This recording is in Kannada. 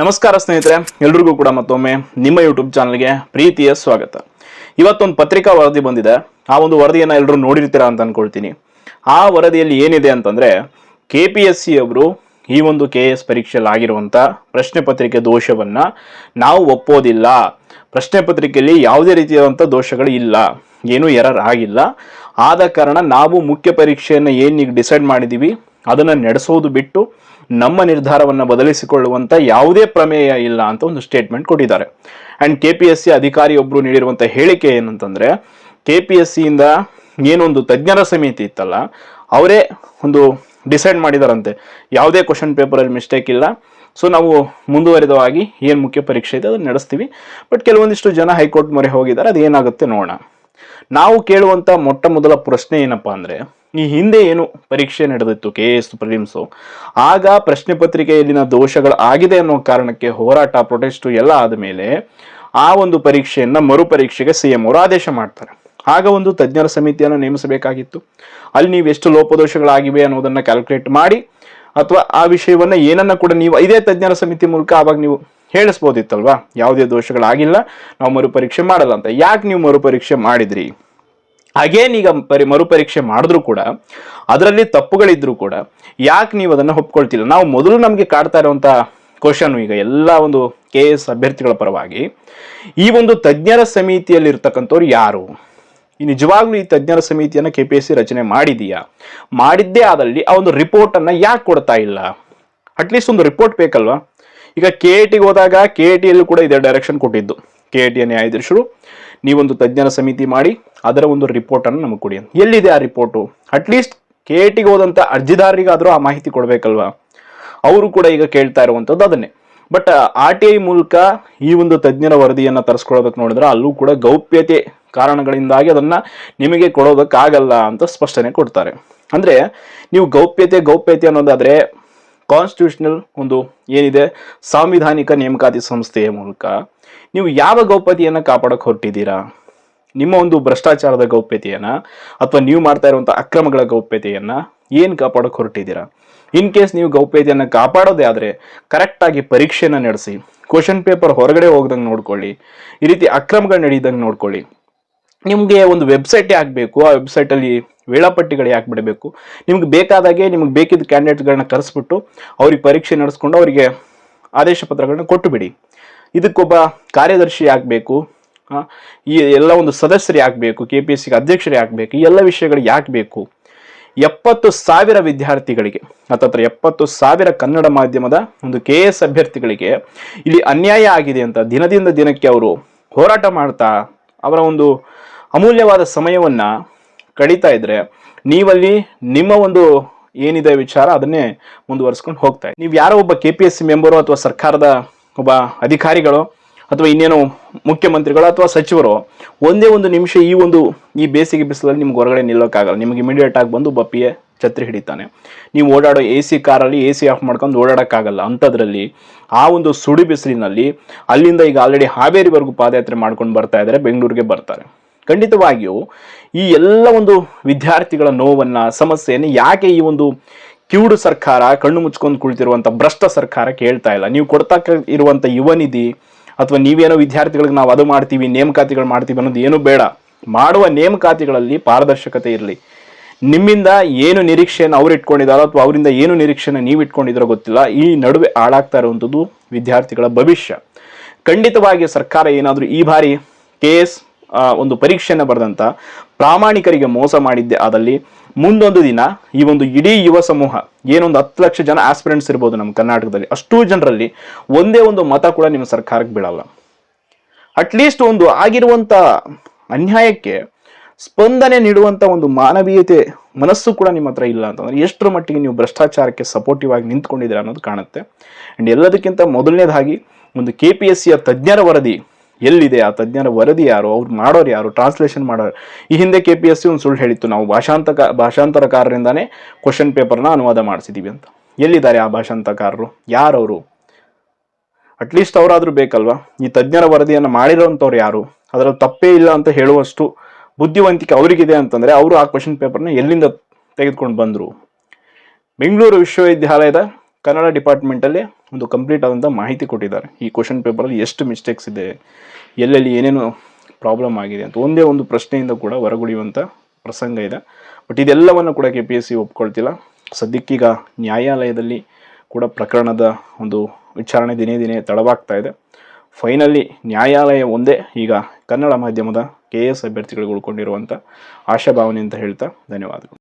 ನಮಸ್ಕಾರ ಸ್ನೇಹಿತರೆ, ಎಲ್ರಿಗೂ ಕೂಡ ಮತ್ತೊಮ್ಮೆ ನಿಮ್ಮ ಯೂಟ್ಯೂಬ್ ಚಾನಲ್ಗೆ ಪ್ರೀತಿಯ ಸ್ವಾಗತ. ಇವತ್ತೊಂದು ಪತ್ರಿಕಾ ವರದಿ ಬಂದಿದೆ. ಆ ಒಂದು ವರದಿಯನ್ನು ಎಲ್ಲರೂ ನೋಡಿರ್ತೀರಾ ಅಂತ ಅನ್ಕೊಳ್ತೀನಿ. ಆ ವರದಿಯಲ್ಲಿ ಏನಿದೆ ಅಂತಂದ್ರೆ ಕೆ ಪಿ ಎಸ್ ಸಿ ಅವರು ಈ ಒಂದು ಕೆ ಎಸ್ ಪರೀಕ್ಷೆಯಲ್ಲಿ ಆಗಿರುವಂಥ ಪ್ರಶ್ನೆ ಪತ್ರಿಕೆ ದೋಷವನ್ನ ನಾವು ಒಪ್ಪೋದಿಲ್ಲ. ಪ್ರಶ್ನೆ ಪತ್ರಿಕೆಯಲ್ಲಿ ಯಾವುದೇ ರೀತಿಯಾದಂಥ ದೋಷಗಳು ಇಲ್ಲ. ಏನೂ ಎರರ್ ಆಗಿಲ್ಲ. ಆದ ಕಾರಣ ನಾವು ಮುಖ್ಯ ಪರೀಕ್ಷೆಯನ್ನು ಏನು ಈಗ ಡಿಸೈಡ್ ಮಾಡಿದ್ದೀವಿ ಅದನ್ನು ನಡೆಸೋದು ಬಿಟ್ಟು ನಮ್ಮ ನಿರ್ಧಾರವನ್ನು ಬದಲಿಸಿಕೊಳ್ಳುವಂಥ ಯಾವುದೇ ಪ್ರಮೇಯ ಇಲ್ಲ ಅಂತ ಒಂದು ಸ್ಟೇಟ್ಮೆಂಟ್ ಕೊಟ್ಟಿದ್ದಾರೆ. And K P S C ಅಧಿಕಾರಿಯೊಬ್ಬರು ನೀಡಿರುವಂಥ ಹೇಳಿಕೆ ಏನಂತಂದರೆ ಕೆ ಪಿ ಎಸ್ ಸಿಯಿಂದ ಏನೊಂದು ತಜ್ಞರ ಸಮಿತಿ ಇತ್ತಲ್ಲ, ಅವರೇ ಒಂದು ಡಿಸೈಡ್ ಮಾಡಿದಾರಂತೆ. ಯಾವುದೇ ಕ್ವಶನ್ ಪೇಪರಲ್ಲಿ ಮಿಸ್ಟೇಕ್ ಇಲ್ಲ. ಸೊ ನಾವು ಮುಂದುವರಿದವಾಗಿ ಏನು ಮುಖ್ಯ ಪರೀಕ್ಷೆ ಇದೆ ಅದನ್ನು ನಡೆಸ್ತೀವಿ. ಬಟ್ ಕೆಲವೊಂದಿಷ್ಟು ಜನ ಹೈಕೋರ್ಟ್ ಮೊರೆ ಹೋಗಿದ್ದಾರೆ ಅದು ಏನಾಗುತ್ತೆ ನೋಡೋಣ. ನಾವು ಕೇಳುವಂಥ ಮೊಟ್ಟ ಮೊದಲ ಪ್ರಶ್ನೆ ಏನಪ್ಪಾ ಅಂದರೆ ಈ ಹಿಂದೆ ಏನು ಪರೀಕ್ಷೆ ನಡೆದಿತ್ತು ಕೆ ಎಸ್ ಪ್ರಿಲಿಮ್ಸು ಆಗ ಪ್ರಶ್ನೆ ಪತ್ರಿಕೆಯಲ್ಲಿನ ದೋಷಗಳು ಆಗಿದೆ ಅನ್ನೋ ಕಾರಣಕ್ಕೆ ಹೋರಾಟ, ಪ್ರೊಟೆಸ್ಟು ಎಲ್ಲ ಆದ ಮೇಲೆ ಆ ಒಂದು ಪರೀಕ್ಷೆಯನ್ನು ಮರುಪರೀಕ್ಷೆಗೆ ಸಿ ಎಂ ಅವರು ಆದೇಶ ಮಾಡ್ತಾರೆ. ಆಗ ಒಂದು ತಜ್ಞರ ಸಮಿತಿಯನ್ನು ನೇಮಿಸಬೇಕಾಗಿತ್ತು. ಅಲ್ಲಿ ನೀವು ಎಷ್ಟು ಲೋಪದೋಷಗಳಾಗಿವೆ ಅನ್ನೋದನ್ನು ಕ್ಯಾಲ್ಕುಲೇಟ್ ಮಾಡಿ, ಅಥವಾ ಆ ವಿಷಯವನ್ನ ಏನನ್ನ ಕೂಡ ನೀವು, ಇದೇ ತಜ್ಞರ ಸಮಿತಿ ಮೂಲಕ ಆವಾಗ ನೀವು ಹೇಳಿಸ್ಬೋದಿತ್ತಲ್ವಾ? ಯಾವುದೇ ದೋಷಗಳಾಗಿಲ್ಲ, ನಾವು ಮರುಪರೀಕ್ಷೆ ಮಾಡಲ್ಲ ಅಂತ. ಯಾಕೆ ನೀವು ಮರುಪರೀಕ್ಷೆ ಮಾಡಿದ್ರಿ? ಅಗೇನ್ ಈಗ ಪರಿ ಮರುಪರೀಕ್ಷೆ ಮಾಡಿದ್ರು ಕೂಡ, ಅದರಲ್ಲಿ ತಪ್ಪುಗಳಿದ್ರು ಕೂಡ, ಯಾಕೆ ನೀವು ಅದನ್ನು ಒಪ್ಕೊಳ್ತಿಲ್ಲ? ನಾವು ಮೊದಲು ನಮಗೆ ಕಾಡ್ತಾ ಇರುವಂಥ ಕ್ವಶನ್ ಈಗ ಎಲ್ಲ ಒಂದು ಕೆ ಎಸ್ ಅಭ್ಯರ್ಥಿಗಳ ಪರವಾಗಿ, ಈ ಒಂದು ತಜ್ಞರ ಸಮಿತಿಯಲ್ಲಿ ಇರ್ತಕ್ಕಂಥವ್ರು ಯಾರು? ಈ ನಿಜವಾಗ್ಲೂ ಈ ತಜ್ಞರ ಸಮಿತಿಯನ್ನು ಕೆ ಪಿ ಎಸ್ ಸಿ ರಚನೆ ಮಾಡಿದೀಯಾ? ಮಾಡಿದ್ದೇ ಆದಲ್ಲಿ ಆ ಒಂದು ರಿಪೋರ್ಟನ್ನು ಯಾಕೆ ಕೊಡ್ತಾ ಇಲ್ಲ? ಅಟ್ಲೀಸ್ಟ್ ಒಂದು ರಿಪೋರ್ಟ್ ಬೇಕಲ್ವಾ? ಈಗ ಕೆ ಎ ಟಿಗೆ ಹೋದಾಗ ಕೆ ಎ ಕೂಡ ಇದೇ ಡೈರೆಕ್ಷನ್ ಕೊಟ್ಟಿದ್ದು. ಕೆ ಎ ಟಿಯ ನ್ಯಾಯಾಧೀಶರು ನೀವೊಂದು ತಜ್ಞರ ಸಮಿತಿ ಮಾಡಿ ಅದರ ಒಂದು ರಿಪೋರ್ಟನ್ನು ನಮಗೆ ಕೊಡಿ ಎಲ್ಲಿದೆ ಆ ರಿಪೋರ್ಟು ಅಟ್ಲೀಸ್ಟ್ ಕೆ ಟಿಗೆ ಹೋದಂಥ ಅರ್ಜಿದಾರರಿಗಾದರೂ ಆ ಮಾಹಿತಿ ಕೊಡಬೇಕಲ್ವಾ? ಅವರು ಕೂಡ ಈಗ ಕೇಳ್ತಾ ಇರುವಂಥದ್ದು ಅದನ್ನೇ. ಬಟ್ ಆರ್ ಟಿ ಐ ಮೂಲಕ ಈ ಒಂದು ತಜ್ಞರ ವರದಿಯನ್ನು ತರಿಸ್ಕೊಳ್ಳೋದಕ್ಕೆ ನೋಡಿದ್ರೆ ಅಲ್ಲೂ ಕೂಡ ಗೌಪ್ಯತೆ ಕಾರಣಗಳಿಂದಾಗಿ ಅದನ್ನ ನಿಮಗೆ ಕೊಡೋದಕ್ಕಾಗಲ್ಲ ಅಂತ ಸ್ಪಷ್ಟನೆ ಕೊಡ್ತಾರೆ. ಅಂದ್ರೆ ನೀವು ಗೌಪ್ಯತೆ ಗೌಪ್ಯತೆ ಅನ್ನೋದಾದ್ರೆ ಕಾನ್ಸ್ಟಿಟ್ಯೂಷನಲ್ ಒಂದು ಏನಿದೆ, ಸಾಂವಿಧಾನಿಕ ನೇಮಕಾತಿ ಸಂಸ್ಥೆಯ ಮೂಲಕ ನೀವು ಯಾವ ಗೌಪ್ಯತೆಯನ್ನು ಕಾಪಾಡಕ್ಕೆ ಹೊರಟಿದ್ದೀರಾ? ನಿಮ್ಮ ಒಂದು ಭ್ರಷ್ಟಾಚಾರದ ಗೌಪ್ಯತೆಯನ್ನು ಅಥವಾ ನೀವು ಮಾಡ್ತಾ ಇರುವಂಥ ಅಕ್ರಮಗಳ ಗೌಪ್ಯತೆಯನ್ನು ಏನು ಕಾಪಾಡಕ್ಕೆ ಹೊರಟಿದ್ದೀರಾ? ಇನ್ ಕೇಸ್ ನೀವು ಗೌಪ್ಯತೆಯನ್ನು ಕಾಪಾಡೋದೇ ಆದರೆ ಕರೆಕ್ಟಾಗಿ ಪರೀಕ್ಷೆನ ನಡೆಸಿ ಕ್ವಶನ್ ಪೇಪರ್ ಹೊರಗಡೆ ಹೋಗ್ದಂಗೆ ನೋಡ್ಕೊಳ್ಳಿ, ಈ ರೀತಿ ಅಕ್ರಮಗಳು ನಡೆಯದಂಗೆ ನೋಡ್ಕೊಳ್ಳಿ. ನಿಮಗೆ ಒಂದು ವೆಬ್ಸೈಟ್ ಆಗಬೇಕು ಬೇಕು? ಆ ವೆಬ್ಸೈಟಲ್ಲಿ ವೇಳಾಪಟ್ಟಿಗಳು ಯಾಕೆ ಬಿಡಬೇಕು? ನಿಮ್ಗೆ ಬೇಕಾದಾಗೆ ನಿಮ್ಗೆ ಬೇಕಿದ್ದ ಕ್ಯಾಂಡಿಡೇಟ್ಗಳನ್ನ ಕರೆಸ್ಬಿಟ್ಟು ಅವ್ರಿಗೆ ಪರೀಕ್ಷೆ ನಡೆಸ್ಕೊಂಡು ಅವರಿಗೆ ಆದೇಶ ಪತ್ರಗಳನ್ನ ಕೊಟ್ಟು ಬಿಡಿ. ಇದಕ್ಕೊಬ್ಬ ಕಾರ್ಯದರ್ಶಿ ಆಗಬೇಕು ಈ ಎಲ್ಲ ಒಂದು ಸದಸ್ಯರು ಆಗಬೇಕು ಬೇಕು? ಕೆ ಪಿ ಎಸ್ ಸಿಗೆ ಅಧ್ಯಕ್ಷರು ಯಾಕಬೇಕು ಈ ಎಲ್ಲ ವಿಷಯಗಳು ಯಾಕೆ ಬೇಕು? ಎಪ್ಪತ್ತು ಸಾವಿರ ವಿದ್ಯಾರ್ಥಿಗಳಿಗೆ ಅಥವಾ ಎಪ್ಪತ್ತು ಸಾವಿರ ಕನ್ನಡ ಮಾಧ್ಯಮದ ಒಂದು ಕೆ ಎಸ್ ಅಭ್ಯರ್ಥಿಗಳಿಗೆ ಇಲ್ಲಿ ಅನ್ಯಾಯ ಆಗಿದೆ ಅಂತ ದಿನದಿಂದ ದಿನಕ್ಕೆ ಅವರು ಹೋರಾಟ ಮಾಡ್ತಾ ಅವರ ಒಂದು ಅಮೂಲ್ಯವಾದ ಸಮಯವನ್ನ ಕಳೀತಾ ಇದ್ರೆ ನೀವಲ್ಲಿ ನಿಮ್ಮ ಒಂದು ಏನಿದೆ ವಿಚಾರ ಅದನ್ನೇ ಮುಂದುವರಿಸ್ಕೊಂಡು ಹೋಗ್ತಾ ಇದೆ ನೀವು ಯಾರೋ ಒಬ್ಬ K P S C member ಅಥವಾ ಸರ್ಕಾರದ ಒಬ್ಬ ಅಧಿಕಾರಿಗಳು ಅಥವಾ ಇನ್ನೇನು ಮುಖ್ಯಮಂತ್ರಿಗಳು ಅಥವಾ ಸಚಿವರು, ಒಂದೇ ಒಂದು ನಿಮಿಷ ಈ ಒಂದು ಈ ಬೇಸಿಗೆ ಬಿಸಿಲಲ್ಲಿ ನಿಮ್ಗೆ ಹೊರಗಡೆ ನಿಲ್ಲೋಕ್ಕಾಗಲ್ಲ. ನಿಮಗೆ ಇಮಿಡಿಯೇಟ್ ಆಗಿ ಬಂದು ಬಪ್ಪಿಯೇ ಛತ್ರಿ ಹಿಡಿತಾನೆ. ನೀವು ಓಡಾಡೋ ಎ ಸಿ ಕಾರಲ್ಲಿ ಎ ಸಿ ಆಫ್ ಮಾಡ್ಕೊಂಡು ಓಡಾಡೋಕ್ಕಾಗಲ್ಲ. ಅಂಥದ್ರಲ್ಲಿ ಆ ಒಂದು ಸುಡಿ ಬಿಸಿಲಿನಲ್ಲಿ ಅಲ್ಲಿಂದ ಈಗ ಆಲ್ರೆಡಿ ಹಾವೇರಿವರೆಗೂ ಪಾದಯಾತ್ರೆ ಮಾಡ್ಕೊಂಡು ಬರ್ತಾ ಇದ್ದಾರೆ ಬೆಂಗಳೂರಿಗೆ ಬರ್ತಾರೆ. ಖಂಡಿತವಾಗಿಯೂ ಈ ಎಲ್ಲ ಒಂದು ವಿದ್ಯಾರ್ಥಿಗಳ ನೋವನ್ನು, ಸಮಸ್ಯೆಯನ್ನು ಯಾಕೆ ಈ ಒಂದು ಕಿವುಡು ಸರ್ಕಾರ ಕಣ್ಣು ಮುಚ್ಕೊಂಡು ಕುಳಿತಿರುವಂಥ ಭ್ರಷ್ಟ ಸರ್ಕಾರ ಕೇಳ್ತಾ ಇಲ್ಲ? ನೀವು ಕೊಡ್ತಾ ಇರುವಂಥ ಯುವ ನಿಧಿ ಅಥವಾ ನೀವೇನೋ ವಿದ್ಯಾರ್ಥಿಗಳಿಗೆ ನಾವು ಅದು ಮಾಡ್ತೀವಿ, ನೇಮಕಾತಿಗಳು ಮಾಡ್ತೀವಿ ಅನ್ನೋದು ಏನು ಬೇಡ. ಮಾಡುವ ನೇಮಕಾತಿಗಳಲ್ಲಿ ಪಾರದರ್ಶಕತೆ ಇರಲಿ. ನಿಮ್ಮಿಂದ ಏನು ನಿರೀಕ್ಷೆಯನ್ನು ಅವ್ರು ಇಟ್ಕೊಂಡಿದ್ದಾರೋ ಅಥವಾ ಅವರಿಂದ ಏನು ನಿರೀಕ್ಷೆಯನ್ನು ನೀವು ಇಟ್ಕೊಂಡಿದ್ದಾರೋ ಗೊತ್ತಿಲ್ಲ. ಈ ನಡುವೆ ಹಾಳಾಗ್ತಾ ಇರುವಂಥದ್ದು ವಿದ್ಯಾರ್ಥಿಗಳ ಭವಿಷ್ಯ. ಖಂಡಿತವಾಗಿ ಸರ್ಕಾರ ಏನಾದರೂ ಈ ಬಾರಿ ಕೆ ಒಂದು ಪರೀಕ್ಷೆಯನ್ನು ಬರೆದಂಥ ಪ್ರಾಮಾಣಿಕರಿಗೆ ಮೋಸ ಮಾಡಿದ್ದೆ. ಆದಲ್ಲಿ ಮುಂದೊಂದು ದಿನ ಈ ಒಂದು ಇಡೀ ಯುವ ಸಮೂಹ, ಏನೊಂದು ಹತ್ತು ಲಕ್ಷ ಜನ ಆಸ್ಪಿರೆಂಟ್ಸ್ ಇರ್ಬೋದು ನಮ್ಮ ಕರ್ನಾಟಕದಲ್ಲಿ, ಅಷ್ಟು ಜನರಲ್ಲಿ ಒಂದೇ ಒಂದು ಮತ ಕೂಡ ನಿಮ್ಮ ಸರ್ಕಾರಕ್ಕೆ ಬೀಳಲ್ಲ. ಅಟ್ಲೀಸ್ಟ್ ಒಂದು ಆಗಿರುವಂತ ಅನ್ಯಾಯಕ್ಕೆ ಸ್ಪಂದನೆ ನೀಡುವಂತ ಒಂದು ಮಾನವೀಯತೆ ಮನಸ್ಸು ಕೂಡ ನಿಮ್ಮ ಹತ್ರ ಇಲ್ಲ ಅಂತಂದ್ರೆ ಎಷ್ಟರ ಮಟ್ಟಿಗೆ ನೀವು ಭ್ರಷ್ಟಾಚಾರಕ್ಕೆ ಸಪೋರ್ಟಿವ್ ಆಗಿ ನಿಂತ್ಕೊಂಡಿದ್ದೀರಾ ಅನ್ನೋದು ಕಾಣುತ್ತೆ. ಅಂಡ್ ಎಲ್ಲದಕ್ಕಿಂತ ಮೊದಲನೇದಾಗಿ ಒಂದು ಕೆ ಪಿ ಎಸ್ ಸಿಯ ತಜ್ಞರ ವರದಿ ಎಲ್ಲಿದೆ ಆ ತಜ್ಞರ ವರದಿ ಯಾರು? ಅವ್ರು ಮಾಡೋರು ಯಾರು? ಟ್ರಾನ್ಸ್ಲೇಷನ್ ಮಾಡೋರು. ಈ ಹಿಂದೆ ಕೆ ಪಿ ಎಸ್ ಸಿ ಒಂದು ಸುಳ್ಳು ಹೇಳಿತ್ತು. ನಾವು ಭಾಷಾಂತಕ, ಭಾಷಾಂತರಕಾರರಿಂದಾನೇ ಕ್ವಶನ್ ಪೇಪರ್ನ ಅನುವಾದ ಮಾಡಿಸಿದ್ದೀವಿ ಅಂತ. ಎಲ್ಲಿದ್ದಾರೆ ಆ ಭಾಷಾಂತಕಾರರು ಯಾರವರು? ಅಟ್ಲೀಸ್ಟ್ ಅವರಾದರೂ ಬೇಕಲ್ವಾ? ಈ ತಜ್ಞರ ವರದಿಯನ್ನು ಮಾಡಿರೋಂಥವ್ರು ಯಾರು? ಅದರಲ್ಲಿ ತಪ್ಪೇ ಇಲ್ಲ ಅಂತ ಹೇಳುವಷ್ಟು ಬುದ್ಧಿವಂತಿಕೆ ಅವರಿಗಿದೆ ಅಂತಂದರೆ ಅವರು ಆ ಕ್ವಶನ್ ಪೇಪರ್ನ ಎಲ್ಲಿಂದ ತೆಗೆದುಕೊಂಡು ಬಂದರು? ಬೆಂಗಳೂರು ವಿಶ್ವವಿದ್ಯಾಲಯದ ಕನ್ನಡ ಡಿಪಾರ್ಟ್ಮೆಂಟಲ್ಲಿ ಒಂದು ಕಂಪ್ಲೀಟ್ ಆದಂಥ ಮಾಹಿತಿ ಕೊಟ್ಟಿದ್ದಾರೆ. ಈ ಕ್ವಶನ್ ಪೇಪರಲ್ಲಿ ಎಷ್ಟು ಮಿಸ್ಟೇಕ್ಸ್ ಇದೆ, ಎಲ್ಲೆಲ್ಲಿ ಏನೇನು ಪ್ರಾಬ್ಲಮ್ ಆಗಿದೆ ಅಂತ ಒಂದೇ ಒಂದು ಪ್ರಶ್ನೆಯಿಂದ ಕೂಡ ಹೊರಗುಳಿಯುವಂಥ ಪ್ರಸಂಗ ಇದೆ. ಬಟ್ ಇದೆಲ್ಲವನ್ನು ಕೂಡ ಕೆ ಪಿ ಎಸ್ ಸಿ ಒಪ್ಕೊಳ್ತಿಲ್ಲ. ಸದ್ಯಕ್ಕೀಗ ನ್ಯಾಯಾಲಯದಲ್ಲಿ ಕೂಡ ಪ್ರಕರಣದ ಒಂದು ವಿಚಾರಣೆ ದಿನೇ ದಿನೇ ತಡವಾಗ್ತಾ ಇದೆ. ಫೈನಲಿ ನ್ಯಾಯಾಲಯ ಒಂದೇ ಈಗ ಕನ್ನಡ ಮಾಧ್ಯಮದ ಕೆ ಎಸ್ ಅಭ್ಯರ್ಥಿಗಳಿಗೆ ಉಳ್ಕೊಂಡಿರುವಂಥ ಆಶಾಭಾವನೆ ಅಂತ ಹೇಳ್ತಾ ಧನ್ಯವಾದಗಳು.